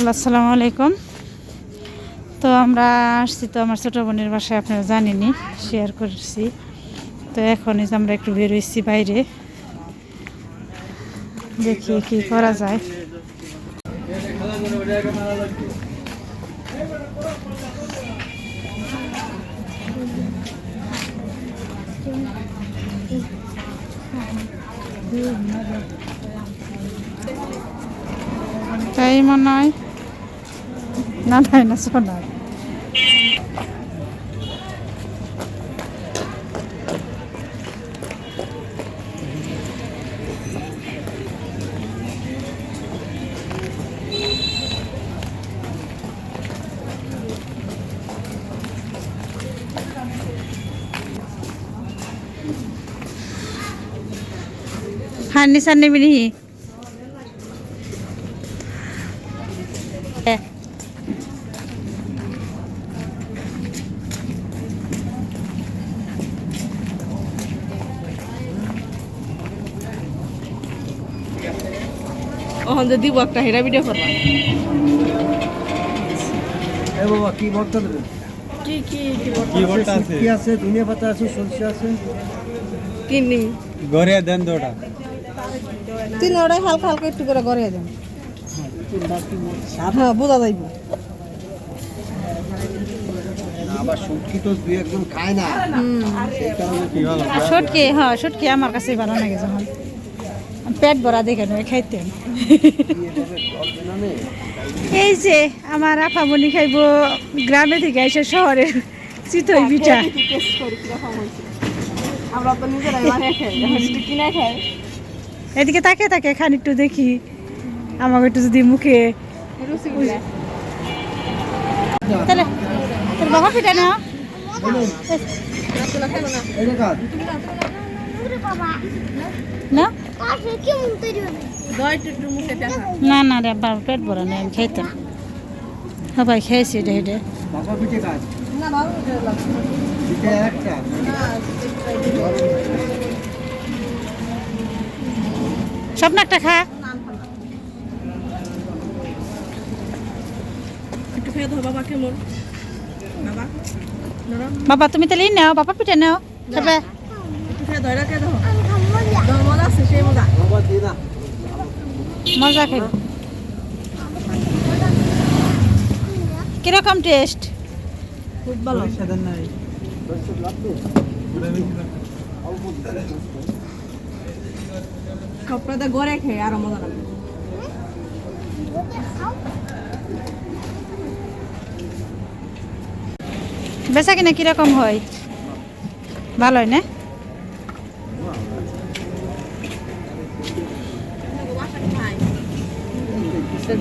Hello আসসালামু আলাইকুম। তো আমরা আসছি তো আমার ছোটো বোনের বাসায়, আপনারা জানেনি শেয়ার করছি। তো এখন আমরা একটু বেরোইছি বাইরে। দেখি কি করা যায়। তাই মনে হয় না তাই না সোনার হ্যাঁ নিশান নেবি ওখান দিব একটা হেরা ভিডিও করবা। এ বাবা কি ভর্তা দেবেন কি কি কি ভর্তা আছে কি আছে? ধনিয়া পাতা আছে সরষে আছে? নিম ঘরে দেন দুটা। তিন ওটাই হালকা হালকা একটু করে গড়ে দেন। হ্যাঁ বোঝা যাইব। আবার শুটকি তো দুই একজন খায় না। সেই কারণে কি ভালো সটকি হ্যাঁ সটকি আমার কাছে ভালো লাগে যখন পেট ভরা দেখে নয় খাইতেন এই যে আমার আফামনি খাইব গ্রামে থেকে এসে শহরের চিতই পিঠা। আমরা তো কিনে খাই। এদিকে তাকে তাকে খান একটু দেখি। আমাকে একটু যদি মুখে রুচি তাহলে তোর বাবা পিঠা না না? না না রে বাবা পেট ভরা নেই আমি খাইতাম। সবাই খেয়েছি এটা একটা। স্বপ্ন একটা খা। বাবা কেমন বাবা ধরো বাবা তুমি তাহলে নাও বাবা পিঠা নাও। তবে একটু খেয়ে খেয়ে মজা। আছে সেই মজা। কীরকম টেস্ট খুব ভালো সবটাতে গড়ে খেয়ে আরও মজা লাগবে। বেচা কিনা কীরকম হয়? ভালো হয় না?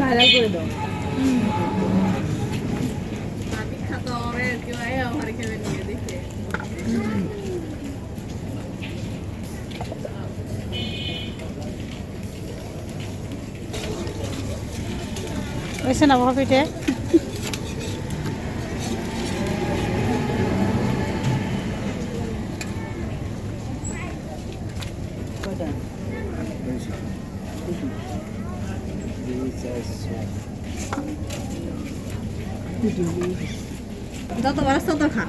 ভাইরাল করে দাও। খাতো আমার কেউ আয় আমার কেউ নিয়ে দেখে। ওইসে না বাবা যত বড় তত খা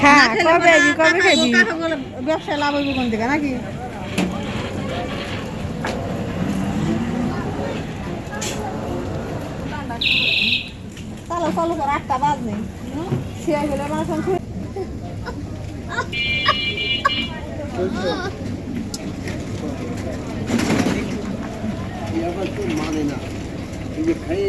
খা কবে কবে খাবি গো, ব্যবসায় লাভ হইব কোন দিকে নাকি? চালো চালো করে আটটা বাজ। নেই শেয়ার হলে মানে সংখ্যা এই আবার তো মানে না এই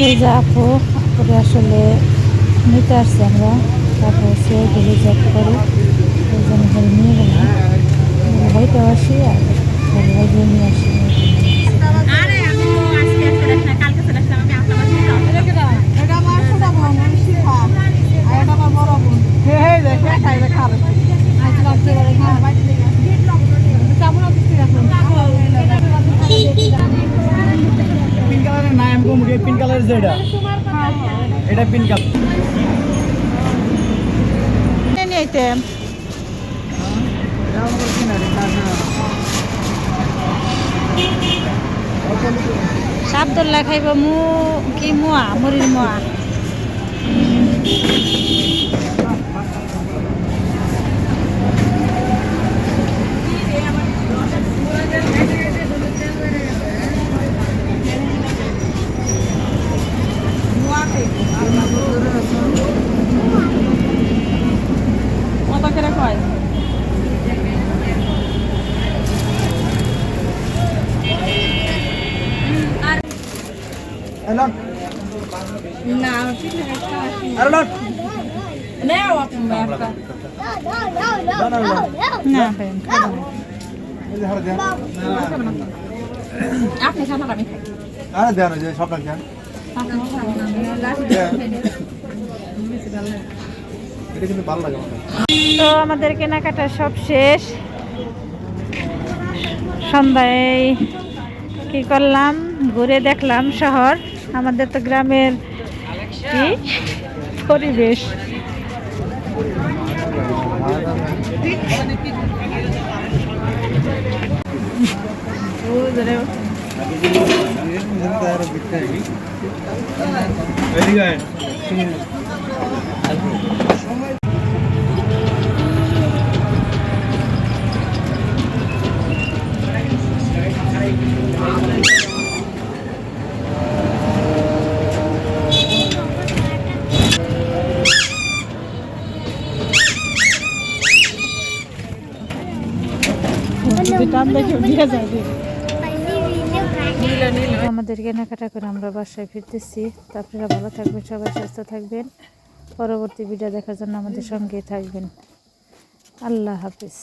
যে আপু আপুরে আসলে নিতে আসছি আমরা। তারপর সে গেলে জ্যাক করে। ওই জন্য করে নিয়ে গেলাম। ভাইটা আসি আর নিয়ে আসি। আমি আপনার বাসায় এটা আমার ছোট বোন শিখা আর এটা আমার বড় বোন হে হে দেখে খাই দেখে খাবে আজ লাগছে বলে হ্যাঁ বাইরে থেকে কেমন আছিস তুই এখন পিঙ্ক কালারের না আমি যে এটা। এটা পিন কাপ আইতেম সাবদুল্লা খাইব মু কি মুয়া? মুড়ির মোয়া। আপনি খান আর আমি খাই আরে দেন যে সব দেন এটা কিন্তু ভালো লাগে আমার তো আমাদের কেনাকাটা সব শেষ। সন্ধ্যায় কি করলাম? ঘুরে দেখলাম শহর। আমাদের তো গ্রামের কি? পরিবেশ। Very গুড আমাদের কেনাকাটা করে আমরা বাসায় ফিরতেছি। তো আপনারা ভালো থাকবেন সবাই সুস্থ থাকবেন। পরবর্তী ভিডিও দেখার জন্য আমাদের সঙ্গে থাকবেন। আল্লাহ হাফিজ।